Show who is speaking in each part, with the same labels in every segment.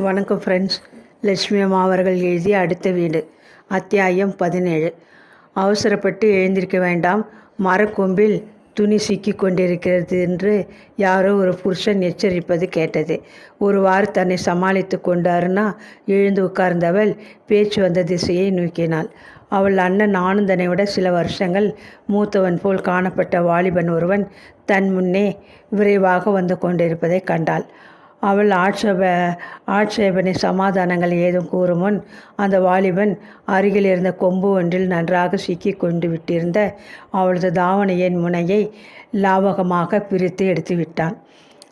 Speaker 1: வணக்கம் ஃப்ரெண்ட்ஸ் லட்சுமி அம்மா அவர்கள் எழுதிய அடுத்த வீடு அத்தியாயம் பதினேழு. அவசரப்பட்டு எழுந்திருக்க வேண்டாம். மரக்கொம்பில் துணி சிக்கி கொண்டிருக்கிறது என்று யாரோ ஒரு புருஷன் எச்சரிப்பது கேட்டது. ஒரு வாரம் தன்னை சமாளித்து கொண்டாருனா எழுந்து உட்கார்ந்தவள் பேச்சு வந்த திசையை நோக்கினாள். அவள் அண்ணன் ஆனந்தனை விட சில வருஷங்கள் மூத்தவன் போல் காணப்பட்ட வாலிபன் ஒருவன் தன் முன்னே விரைவாக வந்து கொண்டிருப்பதை கண்டாள். அவள் ஆட்சேப ஆட்சேபனை சமாதானங்கள் ஏதும் கூறும் முன் அந்த வாலிபன் அருகில் இருந்த கொம்பு ஒன்றில் நன்றாக சிக்கி கொண்டு விட்டிருந்த அவளது தாவணையின் முனையை லாவகமாக பிரித்து எடுத்து விட்டான்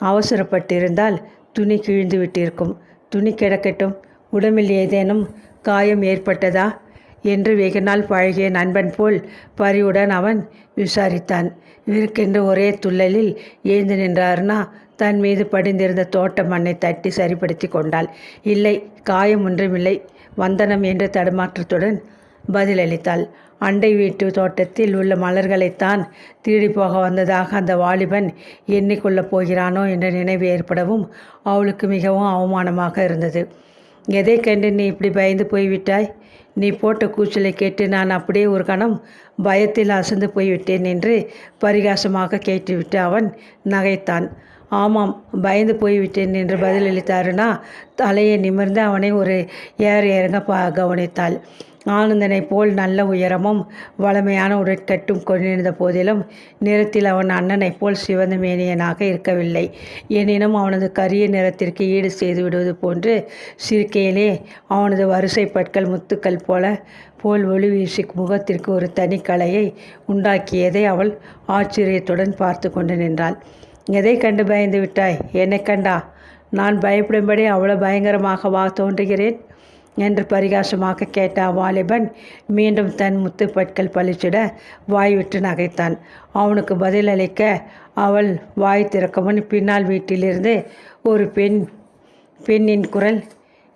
Speaker 1: அவசரப்பட்டிருந்தால் துணி கிழிந்து விட்டிருக்கும். துணி கிடக்கட்டும் உடம்பில் ஏதேனும் காயம் ஏற்பட்டதா? என்று வெகுநாள் பழகிய நண்பன் போல் பரிவுடன் அவன் விசாரித்தான். இவருக்கென்று ஒரே துள்ளலில் எழுந்து நின்றார்னா? தன் மீது படிந்திருந்த தோட்ட மண்ணை தட்டி சரிப்படுத்தி கொண்டாள். இல்லை காயம் ஒன்றுமில்லை. வந்தனம் என்று தடுமாற்றத்துடன் பதிலளித்தாள். அண்டை வீட்டு தோட்டத்தில் உள்ள மலர்களைத்தான் திருடி போக வந்ததாக அந்த வாலிபன் எண்ணிக்கொள்ளப் போகிறானோ என்ற நினைவு ஏற்படவும் அவளுக்கு மிகவும் அவமானமாக இருந்தது. எதை கண்டு நீ இப்படி பயந்து போய்விட்டாய்? நீ போட்ட கூச்சலை கேட்டு நான் அப்படியே ஒரு கணம் பயத்தில் அசந்து போய்விட்டேன் என்று பரிகாசமாக கேட்டுவிட்டு அவன் நகைத்தான். ஆமாம் பயந்து போய்விட்டேன் என்று பதிலளித்தாருனா? தலையை நிமிர்ந்து அவனை ஒரு ஏற இறங்க பா கவனித்தாள். ஆனந்தனை போல் நல்ல உயரமும் வளமையான உடற்கட்டும் கொண்டிருந்த போதிலும் நிறத்தில் அவன் அண்ணனைப் போல் சிவந்த மேனியனாக இருக்கவில்லை. எனினும் அவனது கரிய நிறத்திற்கு ஈடு செய்து விடுவது போன்று சிறுக்கையிலே அவனது வரிசை பற்கள் முத்துக்கள் போல போல் ஒளி வீசி முகத்திற்கு ஒரு தனி கலையை உண்டாக்கியதை அவள் ஆச்சரியத்துடன் பார்த்து கொண்டு நின்றாள். எதை கண்டு பயந்து விட்டாய்? என்னை கண்டா? நான் பயப்படும்படி அவ்வளோ பயங்கரமாகவா தோன்றுகிறேன் என்று பரிகாசமாக கேட்ட வாலிபன் மீண்டும் தன் முத்துப்பற்கள் பளிச்சிட வாய் விட்டு நகைத்தான். அவனுக்கு பதிலளிக்க அவள் வாய் திறக்கமுன் பின்னால் வீட்டிலிருந்து ஒரு பெண் பெண்ணின் குரல்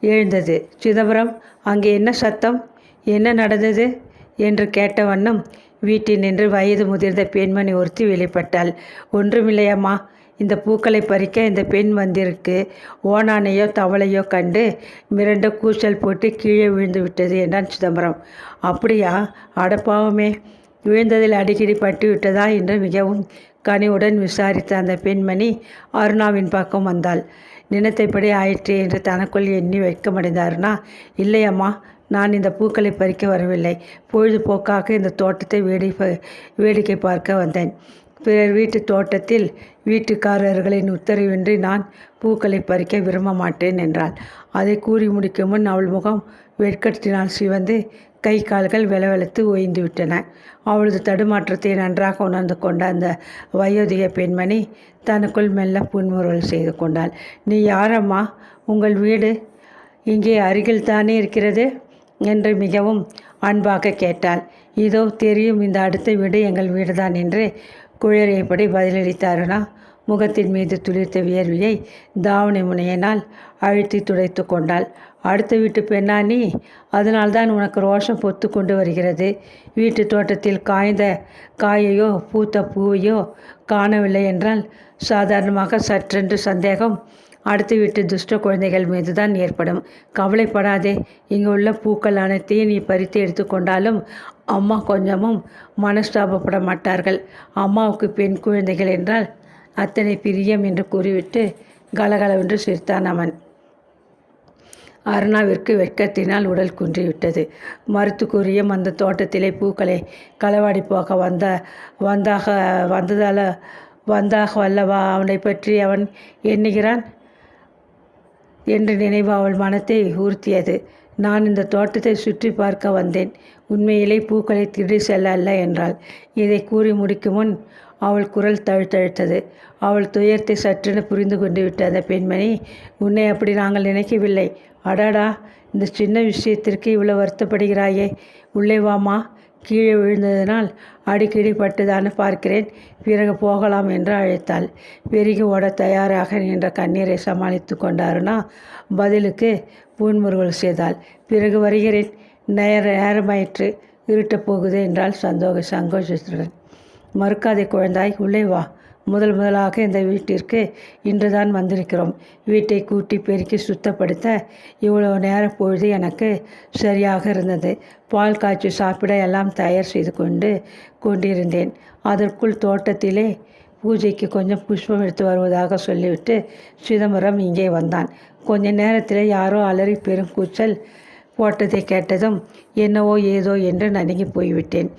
Speaker 1: எழுந்தது. சிதம்பரம் அங்கே என்ன சத்தம்? என்ன நடந்தது? என்று கேட்ட வண்ணம் வீட்டில் நின்று வயது முதிர்ந்த பெண்மணி ஒருத்தி வெளிப்பட்டாள். ஒன்றுமில்லையம்மா இந்த பூக்களை பறிக்க இந்த பெண் வந்திருக்கு. ஓனானையோ தவளையோ கண்டு மிரண்ட கூச்சல் போட்டு கீழே விழுந்து விட்டது என்றான் சிதம்பரம். அப்படியா? அடப்பாவமே விழுந்ததில் அடிக்கடி பட்டு விட்டதா? என்று மிகவும் கனிவுடன் விசாரித்த அந்த பெண்மணி அருணாவின் பக்கம் வந்தாள். நினைத்தபடி ஆயிற்று என்று தனக்குள் எண்ணி வெட்கமடைந்தாருனா? இல்லையம்மா நான் இந்த பூக்களை பறிக்க வரவில்லை. பொழுதுபோக்காக இந்த தோட்டத்தை வேடி வேடிக்கை பார்க்க வந்தேன். பிறர் வீட்டு தோட்டத்தில் வீட்டுக்காரர்களின் உத்தரவின்றி நான் பூக்களை பறிக்க விரும்ப மாட்டேன் என்றாள். அதை கூறி முடிக்கும் முன் அவள் முகம் வெட்கத்தினால் சிவந்து கை கால்கள் வெளவெளத்து ஓய்ந்து விட்டன. அவளது தடுமாற்றத்தை நன்றாக உணர்ந்து கொண்ட அந்த வயோதிக பெண்மணி தனக்குள் மெல்ல புன்முறுவல் செய்து கொண்டாள். நீ யாரம்மா? உங்கள் வீடு இங்கே அருகில் தானே இருக்கிறது? என்று மிகவும் அன்பாக கேட்டாள். இதோ தெரியும் இந்த அடுத்த வீடு எங்கள் வீடுதான் என்று குழறியபடி பதிலளித்தாருனா முகத்தின் மீது துளிர்த்த வியர்வியை தாவணி முனையினால் அழுத்தி துடைத்து கொண்டாள். அடுத்த வீட்டு பெண்ணா நீ அதனால்தான் உனக்கு ரோஷம் பொத்து கொண்டு வருகிறது. வீட்டு தோட்டத்தில் காய்ந்த காயையோ பூத்த பூவையோ காணவில்லை என்றால் சாதாரணமாக சற்றென்று சந்தேகம். அடுத்து வீட்டு துஷ்ட குழந்தைகள் மீது தான் ஏற்படும். கவலைப்படாதே இங்கே உள்ள பூக்கள் அனைத்தையும் நீ பறித்து எடுத்துக்கொண்டாலும் அம்மா கொஞ்சமும் மனஸ்தாபப்பட மாட்டார்கள். அம்மாவுக்கு பெண் குழந்தைகள் என்றால் அத்தனை பிரியம் என்று கூறிவிட்டு கலகலவென்று சிரித்தான் அவன். அருணாவிற்கு வெட்கத்தினால் உடல் குன்றிவிட்டது. மறுத்து கூறியும் அந்த தோட்டத்திலே பூக்களை களவாடி போக வந்த வந்தாக வந்ததால் வந்தாக வல்லவா அவனை பற்றி அவன் எண்ணுகிறான் என்ற நினைவு அவள் மனத்தை ஊர்த்தியது. நான் இந்த தோட்டத்தை சுற்றி பார்க்க வந்தேன். உண்மையிலே பூக்களை திருடி செல்ல அல்ல என்றாள். இதை கூறி முடிக்கும் முன் அவள் குரல் தழுத்தழுத்தது அவள் துயரத்தை சற்றென புரிந்து கொண்டு விட்ட அந்த பெண்மணி உன்னை அப்படி நாங்கள் நினைக்கவில்லை. அடாடா இந்த சின்ன விஷயத்திற்கு இவ்வளோ வருத்தப்படுகிறாயே. உள்ளே வாமா. கீழே விழுந்ததினால் அடிக்கடி பட்டுதான பார்க்கிறேன். பிறகு போகலாம் என்று அழைத்தாள். பெருகி ஓட தயாராக நின்ற கண்ணீரை சமாளித்து கொண்டாருனா? பதிலுக்கு பூன்முருகல் செய்தாள். பிறகு வருகிறேன். நேர நேரமாயிற்று. இருட்டப் போகுது என்றால் சந்தோக சங்கோஷத்துடன். மறுக்காதே குழந்தாய். உள்ளே வா. முதல் முதலாக இந்த வீட்டிற்கு இன்றுதான் வந்திருக்கிறோம். வீட்டை கூட்டி பெருக்கி சுத்தப்படுத்த இவ்வளவு நேர பொழுது எனக்கு சரியாக இருந்தது. பால் காய்ச்சி சாப்பிட எல்லாம் தயார் செய்து கொண்டு கொண்டிருந்தேன். அதற்குள் தோட்டத்திலே பூஜைக்கு கொஞ்சம் புஷ்பம் எடுத்து வருவதாக சொல்லிவிட்டு சிதம்பரம் இங்கே வந்தான். கொஞ்ச நேரத்தில் யாரோ அலறி பெரும் கூச்சல் போட்டதை கேட்டதும் என்னவோ ஏதோ என்று நடுங்கி போய்விட்டேன்.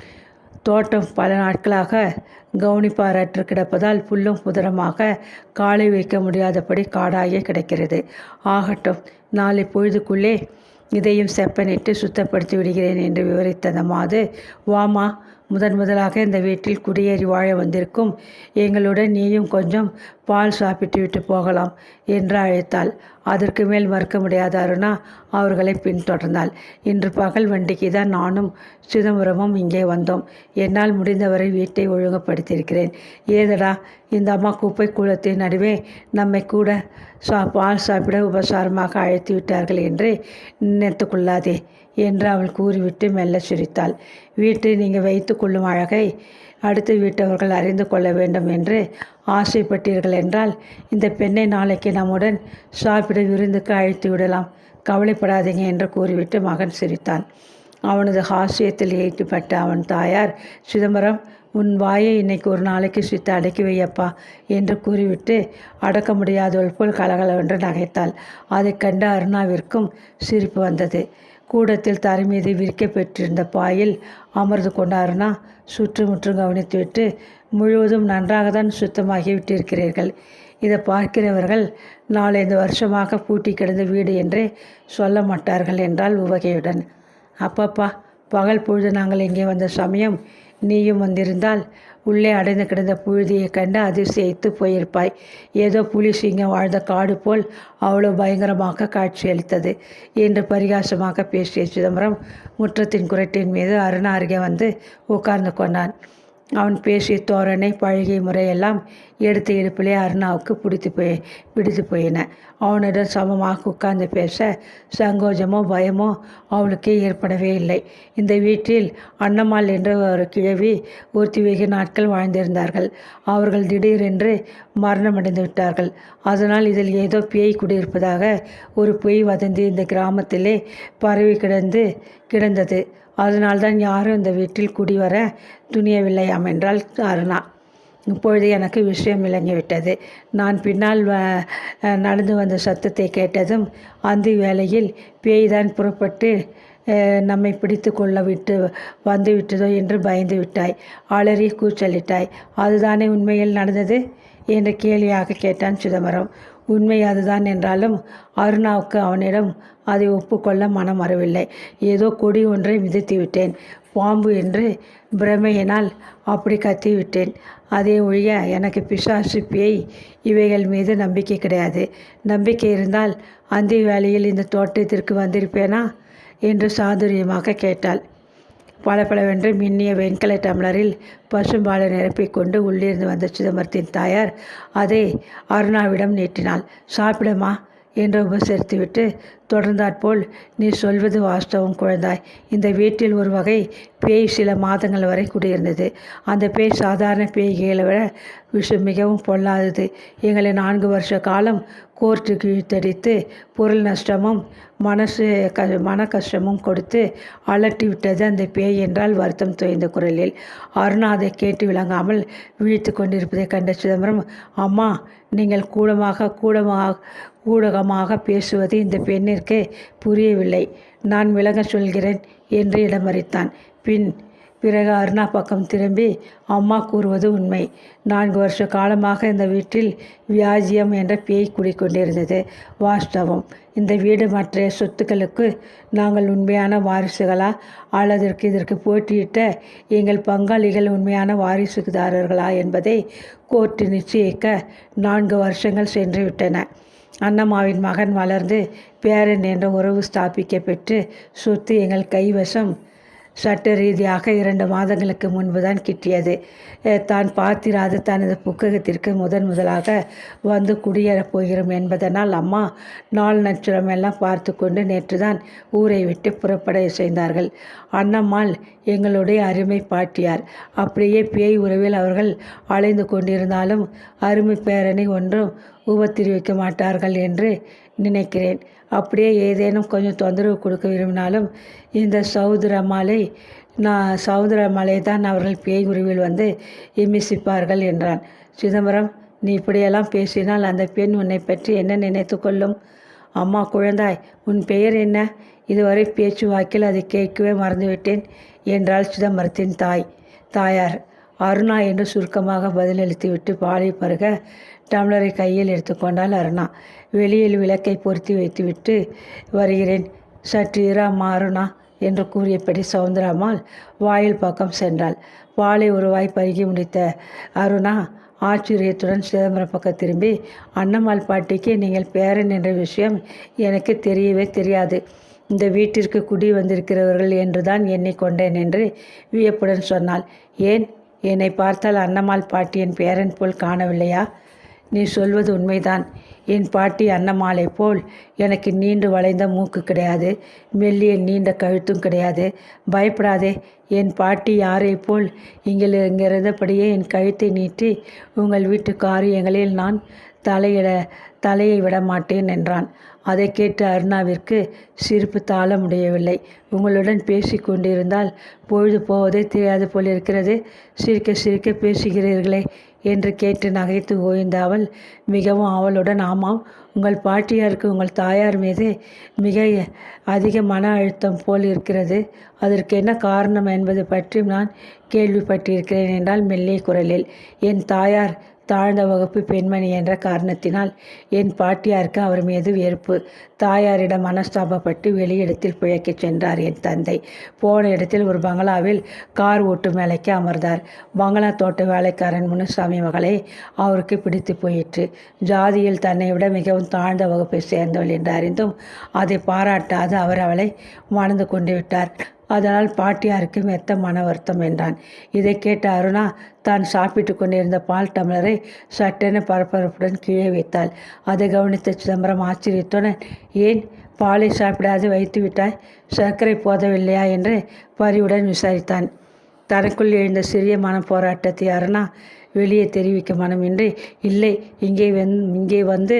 Speaker 1: தோட்டம் பல நாட்களாக கவனிப்பாரற்று கிடப்பதால் புல்லும் புதரமாக காலை வைக்க முடியாதபடி காடாக கிடக்கிறது. ஆகட்டும் நாளை பொழுதுக்குள்ளே இதையும் செப்பனிட்டு சுத்தப்படுத்தி விடுகிறேன் என்று அந்த மாது வாமா முதன் முதலாக இந்த வீட்டில் குடியேறி வாழ வந்திருக்கும் எங்களுடன் நீயும் கொஞ்சம் பால் சாப்பிட்டு விட்டு போகலாம் என்று அழைத்தாள். அதற்கு மேல் மறுக்க முடியாத அருணா அவர்களை பின்தொடர்ந்தாள். இன்று பகல் வண்டிக்கு தான் நானும் சிதம்பரமும் இங்கே வந்தோம். என்னால் முடிந்தவரை வீட்டை ஒழுங்குபடுத்தியிருக்கிறேன். ஏதடா இந்த அம்மா குப்பை கூலத்தின் நடுவே நம்மை கூட சா பால் சாப்பிட உபசாரமாக அழைத்து விட்டார்கள் என்று நினைத்து கொள்ளாதே என்று அவள் கூறிவிட்டு மெல்ல சிரித்தாள். வீட்டை நீங்கள் வைத்து கொள்ளும் அழகை அடுத்து வீட்டவர்கள் அறிந்து கொள்ள வேண்டும் என்று ஆசைப்பட்டீர்கள் என்றால் இந்த பெண்ணை நாளைக்கு நம்முடன் சாப்பிட விருந்துக்கு அழைத்து விடலாம். கவலைப்படாதீங்க என்று கூறிவிட்டு மகன் சிரித்தான். அவனது ஹாஸ்யத்தில் ஏற்றுப்பட்ட அவன் தாயார் சிதம்பரம் உன் வாயை இன்னைக்கு ஒரு நாளைக்கு சித்து அடக்கி வையப்பா என்று கூறிவிட்டு அடக்க முடியாதவள் போல் கலகலவென்று நகைத்தாள். அதைக் கண்ட அருணாவிற்கும் சிரிப்பு வந்தது. கூடத்தில் தரை மீது விரிக்கப்பெற்றிருந்த பாயில் அமர்ந்து கொண்டாருனா? சுற்றுமுற்றும் கவனித்துவிட்டு முழுவதும் நன்றாக தான் சுத்தமாகி விட்டிருக்கிறீர்கள் இதை பார்க்கிறவர்கள் நாலைந்து வருஷமாக பூட்டி கிடந்த வீடு என்றே சொல்ல மாட்டார்கள் என்றால் உவகையுடன். அப்பப்பா பகல் பொழுது நாங்கள் இங்கே வந்த சமயம் நீயும் வந்திருந்தால் உள்ளே அடைந்து கிடந்த புழுதியை கண்டு அதிசயித்து போயிருப்பாய். ஏதோ புலி சிங்கம் வாழ்ந்த காடு போல் அவ்வளோ பயங்கரமாக காட்சியளித்தது என்று பரிகாசமாக பேசிய சிதம்பரம் முற்றத்தின் குரட்டின் மீது அருணா அருகே வந்து உட்கார்ந்து கொண்டான். அவன் பேசிய தோரணை பழகிய முறையெல்லாம் எடுத்த இடுப்பிலே அருணாவுக்கு பிடித்து போய் பிடித்து போயின. அவனுடன் சமமாக உட்கார்ந்து பேச சங்கோஜமோ பயமோ அவளுக்கே ஏற்படவே இல்லை. இந்த வீட்டில் அன்னம்மாள் என்ற ஒரு கிழவி ஒருத்தி வெகு நாட்கள் வாழ்ந்திருந்தார்கள். அவர்கள் திடீரென்று மரணமடைந்து விட்டார்கள். அதனால் இதில் ஏதோ பேய் குடியிருப்பதாக ஒரு பொய் வதந்தி இந்த கிராமத்திலே பரவி கிடந்து கிடந்தது. அதனால்தான் யாரும் இந்த வீட்டில் குடிவர துணியவில்லையாம் என்றால் அருணா. இப்பொழுது எனக்கு விஷயம் விளங்கிவிட்டது. நான் பின்னால் நடந்து வந்த சத்தத்தை கேட்டதும் அந்த வேளையில் பேய்தான் புறப்பட்டு நம்மை பிடித்து கொள்ள விட்டு வந்து விட்டதோ என்று பயந்து விட்டாய். அலறி கூச்சலிட்டாய். அதுதானே உண்மையில் நடந்தது? என்று கேலியாக கேட்டான் சிதம்பரம். உண்மை அதுதான் என்றாலும் அருணாவுக்கு அவனிடம் அதை ஒப்புக்கொள்ள மனம் வரவில்லை ஏதோ கொடி ஒன்றை மிதித்து விட்டேன். பாம்பு என்று பிரமையினால் அப்படி கத்திவிட்டேன் அதே ஒழிய எனக்கு பிசாசு பேய் இவைகள் மீது நம்பிக்கை கிடையாது. நம்பிக்கை இருந்தால் அந்தி வேளையில் இந்த தோட்டத்திற்கு வந்திருப்பேனா? என்று சாதுரியமாக கேட்டாள். பளபளவென்று மின்னிய வெண்கல டம்ளரில் பசும்பாலை நிரப்பிக்கொண்டு உள்ளிருந்து வந்த சிதம்பரத்தின் தாயார் அதை அருணாவிடம் நீட்டினாள். சாப்பிடமா? என்று உபசரித்துவிட்டு தொடர்ந்தாற்போல் நீ சொல்வது வாஸ்தவம் குழந்தாய். இந்த வீட்டில் ஒரு வகை பேய் சில மாதங்கள் வரை குடியிருந்தது. அந்த பேய் சாதாரண பேய்களை விட விஷம் மிகவும் பொல்லாதது. எங்களை நான்கு வருஷ காலம் கோர்ட்டுக்கு இழுத்தடித்து பொருள் நஷ்டமும் மனசு க மன கஷ்டமும் கொடுத்து அலட்டி விட்டது அந்த பேய் என்றால் வருத்தம் துவைந்த குரலில். அருணா அதை கேட்டு விளங்காமல் விழித்து கொண்டிருப்பதை கண்ட சிதம்பரம் அம்மா நீங்கள் கூடமாக கூடமாக ஊடகமாக பேசுவது இந்த பெண்ணிற்கு புரியவில்லை. நான் விலக சொல்கிறேன் என்று இடமறித்தான். பின் பிறகு அருணா பக்கம் திரும்பி அம்மா கூறுவது உண்மை. நான்கு வருஷ காலமாக இந்த வீட்டில் வியாஜியம் என்ற பேய் குடிக்கொண்டிருந்தது. வாஸ்தவம். இந்த வீடு மற்ற சொத்துக்களுக்கு நாங்கள் உண்மையான வாரிசுகளா? அல்லதற்கு இதற்கு போட்டியிட்ட எங்கள் பங்காளிகள் உண்மையான வாரிசுதாரர்களா என்பதை கோர்ட்டு நிச்சயிக்க நான்கு வருஷங்கள் சென்றுவிட்டன. அண்ணம்மாவின் மகன் வளர்ந்து பேரன் என்ற உறவு ஸ்தாபிக்க பெற்று சொத்து எங்கள் கைவசம். சட்ட ரீதியாக இரண்டு மாதங்களுக்கு முன்புதான் கிட்டியது. தான் பார்த்திராத தனது புக்ககத்திற்கு முதன் முதலாக வந்து குடியேறப் போகிறோம் என்பதனால் அம்மா நாள் நட்சத்திரம் எல்லாம் பார்த்து கொண்டு நேற்றுதான் ஊரை விட்டு புறப்பட செய்தார்கள். அண்ணம்மாள் எங்களுடைய அருமை பாட்டியார். அப்படியே பேய் உறவில் அவர்கள் அலைந்து கொண்டிருந்தாலும் அருமை பேரணி ஒன்றும் உபத்திரிவிக்க மாட்டார்கள் என்று நினைக்கிறேன். அப்படியே ஏதேனும் கொஞ்சம் தொந்தரவு கொடுக்க விரும்பினாலும் இந்த சௌதரமாலை நான் சௌதரமாலை தான் அவர்கள் பேய் உருவில் வந்து இமிசிப்பார்கள் என்றான். சிதம்பரம் நீ இப்படியெல்லாம் பேசினால் அந்த பெண் உன்னை பற்றி என்ன நினைத்து கொள்ளும்? அம்மா குழந்தாய் உன் பெயர் என்ன? இதுவரை பேச்சு வாக்கில் அதை கேட்கவே மறந்துவிட்டேன் என்றாள் சிதம்பரத்தின் தாய். தாயார் அருணா என்று சுருக்கமாக பதிலளித்துவிட்டு பாலை பருக டம்ளரை கையில் எடுத்துக்கொண்டாள் அருணா. வெளியில் விளக்கை பொருத்தி வைத்துவிட்டு வருகிறேன். சற்று இரா அருணா என்று கூறியபடி சவுந்தராமால் வாயில் பக்கம் சென்றாள். பாலை ஒரு வாய் பருகி முடித்த அருணா ஆச்சரியத்துடன் சிதம்பரம் பக்கம் திரும்பி அன்னம்மாள் பாட்டிக்கு நீங்கள் பேரன் என்ற விஷயம் எனக்கு தெரியவே தெரியாது. இந்த வீட்டிற்கு குடி வந்திருக்கிறவர்கள் என்றுதான் எண்ணிக்கொண்டேன் என்று வியப்புடன் சொன்னாள். ஏன்? என்னை பார்த்தால் அன்னம்மாள் பாட்டியின் பேரன் போல் காணவில்லையா? நீ சொல்வது உண்மைதான். என் பாட்டி அன்னமாலை போல் எனக்கு நீண்டு வளைந்த மூக்கு கிடையாது. மெல்லிய நீண்ட கழுத்தும் கிடையாது. பயப்படாதே. என் பாட்டி யாரை போல் இங்கில் இங்கிருந்தபடியே என் கழுத்தை நீட்டி உங்கள் வீட்டு காரியங்களில் நான் தலையிட தலையை விட மாட்டேன் என்றான். அதை கேட்டு அருணாவிற்கு சிரிப்பு தாழ முடியவில்லை. உங்களுடன் பேசி கொண்டிருந்தால் பொழுது போவதே தெரியாது போல் இருக்கிறது சிரிக்க சிரிக்க பேசுகிறீர்களே. என்று கேட்டு நகைத்து ஓய்ந்த அவள் மிகவும் அவளுடன் ஆமாம். உங்கள் பாட்டியாருக்கு உங்கள் தாயார் மீது மிக அதிக மன அழுத்தம் போல் இருக்கிறது. அதற்கு என்ன காரணம் என்பது பற்றி நான் கேள்விப்பட்டிருக்கிறேன் என்றால் மெல்லிய குரலில். என் தாயார் தாழ்ந்த வகுப்பு பெண்மணி என்ற காரணத்தினால் என் பாட்டியாருக்கு அவர் மீது வெறுப்பு. தாயாரிடம் மனஸ்தாபப்பட்டு வெளியிடத்தில் பிழைக்கச் சென்றார் என் தந்தை. போன இடத்தில் ஒரு பங்களாவில் கார் ஓட்டு மேலைக்கு அமர்ந்தார். பங்களா தோட்ட வேலைக்காரன் முனுசாமி மகளை அவருக்கு பிடித்து போயிற்று. ஜாதியில் தன்னை விட மிகவும் தாழ்ந்த வகுப்பை சேர்ந்தவள் என்று அறிந்தும் அதை பாராட்டாது அவர் அவளை மணந்து கொண்டு விட்டார். அதனால் பாட்டியாருக்கு மெத்த மன வருத்தம் என்றான். இதை கேட்ட அருணா தான் சாப்பிட்டு கொண்டிருந்த பால் டம்ளரை சட்டென பரபரப்புடன் கீழே வைத்தாள். அதை கவனித்த சிதம்பரம் ஆச்சரியத்துடன் ஏன் பாலை சாப்பிடாது வைத்து விட்டாய்? சர்க்கரை போதவில்லையா? என்று பரிவுடன் விசாரித்தான். தனக்குள் எழுந்த சிறிய மன போராட்டத்தை அருணா வெளியே தெரிவிக்க மனமின்றி இல்லை இங்கே வந் இங்கே வந்து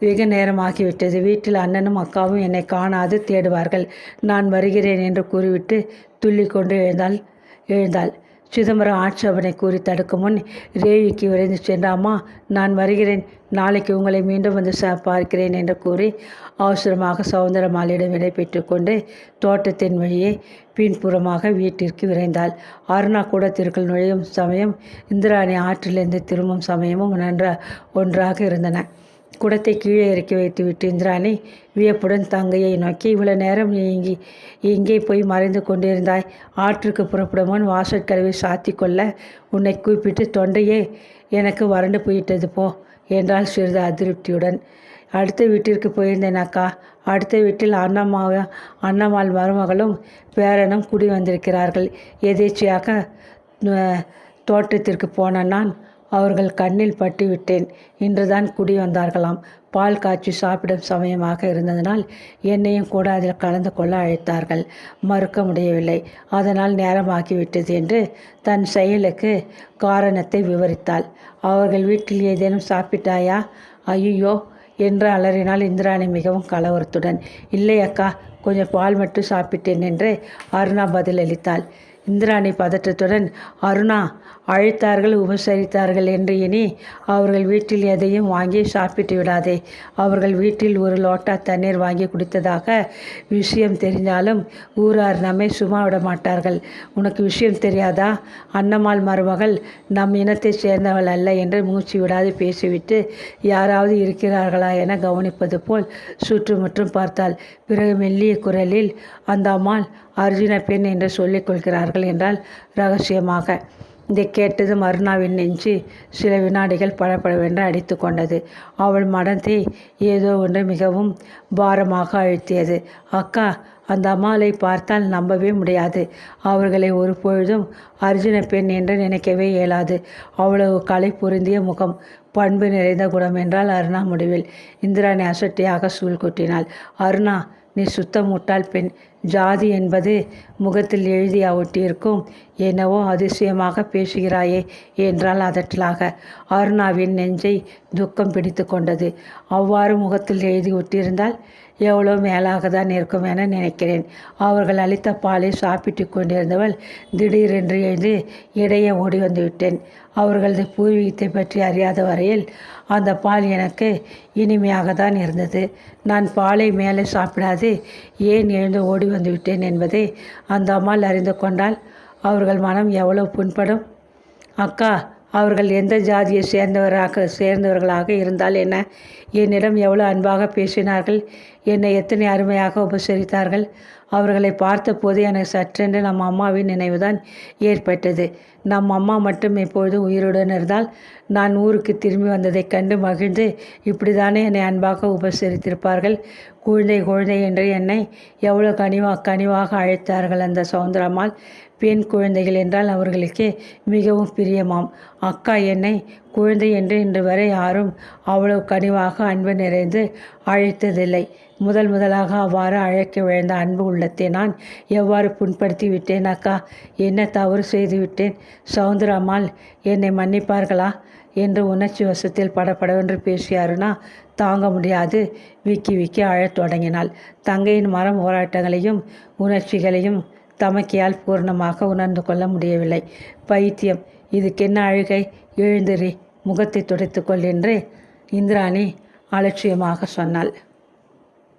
Speaker 1: வெகு நேரமாகிவிட்டது. வீட்டில் அண்ணனும் அக்காவும் என்னை காணாது தேடுவார்கள். நான் வருகிறேன் என்று கூறிவிட்டு துள்ளி கொண்டு எழுந்தாள். எழுந்தாள். சிதம்பரம் ஆட்சேபனை கூறி தடுக்கும் முன் ரேவிக்கு விரைந்து சென்றாமா நான் வருகிறேன். நாளைக்கு உங்களை மீண்டும் வந்து ச பார்க்கிறேன் என்று கூறி அவசரமாக சௌந்தரமாலிடம் விடைபெற்று கொண்டு தோட்டத்தின் வழியே பின்புறமாக வீட்டிற்கு விரைந்தாள். அருணா கூடத்திற்குள் நுழையும் சமயம் இந்திராணி ஆற்றிலிருந்து திரும்பும் சமயமும் நன்றா ஒன்றாக இருந்தன. குடத்தை கீழே இறக்கி வைத்துவிட்டு இந்திராணி வியப்புடன் தங்கையை நோக்கி இவ்வளவு நேரம் நீ இங்கே இங்கே போய் மறைந்து கொண்டிருந்தாய். ஆற்றுக்கு புறப்படும் வாசற்கதவை சாத்தி கொள்ள உன்னை கூப்பிட்டு தொண்டையே எனக்கு வறண்டு போயிட்டது போ என்றால் சிறிது அதிருப்தியுடன். அடுத்த வீட்டிற்கு போயிருந்தேன் அக்கா. அடுத்த வீட்டில் அண்ணம்மாவும் அண்ணம்மாள் மருமகளும் பேரனும் குடி வந்திருக்கிறார்கள். எதேச்சியாக தோட்டத்திற்கு போன நான் அவர்கள் கண்ணில் பட்டுவிட்டேன். இன்றுதான் குடி வந்தார்களாம். பால் காய்ச்சி சாப்பிடும் சமயமாக இருந்ததனால் என்னையும் கூட அதில் கலந்து கொள்ள அழைத்தார்கள். மறுக்க முடியவில்லை. அதனால் நேரமாகிவிட்டது என்று தன் செயலுக்கு காரணத்தை விவரித்தாள். அவர்கள் வீட்டில் ஏதேனும் சாப்பிட்டாயா? ஐயோ என்று அலறினால் இந்திராணி மிகவும் கலவரத்துடன். இல்லை அக்கா கொஞ்சம் பால் மட்டும் சாப்பிட்டேன் என்று அருணா பதிலளித்தாள். இந்திராணி பதற்றத்துடன் அருணா அழைத்தார்கள் உபசரித்தார்கள் என்று இனி அவர்கள் வீட்டில் எதையும் வாங்கி சாப்பிட்டு விடாதே. அவர்கள் வீட்டில் ஒரு லோட்டா தண்ணீர் வாங்கி குடித்ததாக விஷயம் தெரிந்தாலும் ஊரார் நம்மை சும்மா விட மாட்டார்கள். உனக்கு விஷயம் தெரியாதா? அன்னம்மாள் மருமகள் நம் இனத்தைச் சேர்ந்தவள் அல்ல என்று மூச்சு விடாது பேசிவிட்டு யாராவது இருக்கிறார்களா என கவனிப்பது போல் சுற்றுமுற்றும் பார்த்தாள். பிறகு மெல்லிய குரலில் அந்த அம்மாள் அர்ஜுன பெண் என்று சொல்லிக் கொள்கிறார்கள் என்றால் ரகசியமாக. இதை கேட்டதும் அருணாவின் நெஞ்சு சில வினாடிகள் பழப்பழவென்று அடித்து கொண்டது. அவள் மனத்தை ஏதோ ஒன்று மிகவும் பாரமாக அழுத்தியது. அக்கா அந்த அம்மாளை பார்த்தால் நம்பவே முடியாது. அவர்களை ஒரு பொழுதும் அர்ஜுன பெண் என்று நினைக்கவே இயலாது. அவ்வளவு கலை பொருந்திய முகம் பண்பு நிறைந்த குணம் என்றால் அருணா முடிவில். இந்திராணி அசட்டியாக சூழ் கொட்டினாள். அருணா நீ சுத்தம் முட்டாள் பெண். ஜாதி என்பது முகத்தில் எழுதி ஒட்டியிருக்கும் என்னவோ அதிசயமாக பேசுகிறாயே என்றால் அதட்டலாக. அருணாவின் நெஞ்சை துக்கம் பிடித்து கொண்டது. அவ்வாறு முகத்தில் எழுதி ஒட்டியிருந்தால் எவ்வளோ மேலாக தான் இருக்கும் என நினைக்கிறேன். அவர்கள் அளித்த பாலை சாப்பிட்டு கொண்டிருந்தவள் திடீரென்று எழுந்து இடையே ஓடி வந்துவிட்டேன் அவர்களது பூர்வீகத்தை பற்றி அறியாத வரையில் அந்த பால் எனக்கு இனிமையாக தான் இருந்தது. நான் பாலை மேலே சாப்பிடாது ஏன் எழுந்து ஓடி வந்துவிட்டேன் என்பதை அந்த அம்மாள் அறிந்து கொண்டால் அவர்கள் மனம் எவ்வளோ புண்படும். அக்கா அவர்கள் எந்த ஜாதியை சேர்ந்தவராக சேர்ந்தவர்களாக இருந்தால் என்ன? என்னிடம் எவ்வளோ அன்பாக பேசினார்கள் என்னை எத்தனை அருமையாக உபசரித்தார்கள். அவர்களை பார்த்தபோது எனக்கு சற்றென்று நம் அம்மாவின் நினைவுதான் ஏற்பட்டது. நம் அம்மா மட்டும் எப்பொழுது உயிருடன் இருந்தால் நான் ஊருக்கு திரும்பி வந்ததைக் கண்டு மகிழ்ந்து இப்படி தானே என்னை அன்பாக உபசரித்திருப்பார்கள். குழந்தை குழந்தை என்று என்னை எவ்வளோ கனிவா கனிவாக அழைத்தார்கள் அந்த சௌந்தரம்மாள். பெண் குழந்தைகள் என்றால் அவர்களுக்கு மிகவும் பிரியமாம். அக்கா என்னை குழந்தை என்று இன்று வரை யாரும் அவ்வளவு கனிவாக அன்பு நிறைந்து அழைத்ததில்லை. முதல் முதலாக அவ்வாறு அழைக்க விழுந்த அன்பு உள்ளத்தை நான் எவ்வாறு புண்படுத்தி விட்டேன்? அக்கா என்ன தவறு செய்து விட்டேன்? சவுந்தரம்மாள் என்னை மன்னிப்பார்களா? என்று உணர்ச்சி வசத்தில் படப்படவென்று பேசிய அருணா தாங்க முடியாது. விக்கி விக்கி அழத் தொடங்கினாள். தங்கையின் மரம் போராட்டங்களையும் உணர்ச்சிகளையும் தமக்கியால் பூர்ணமாக உணர்ந்து கொள்ள முடியவில்லை. பைத்தியம் இதுக்கென்ன அழுகை? எழுந்திரி முகத்தை துடைத்துக்கொள் என்று இந்திராணி அலட்சியமாக சொன்னாள்.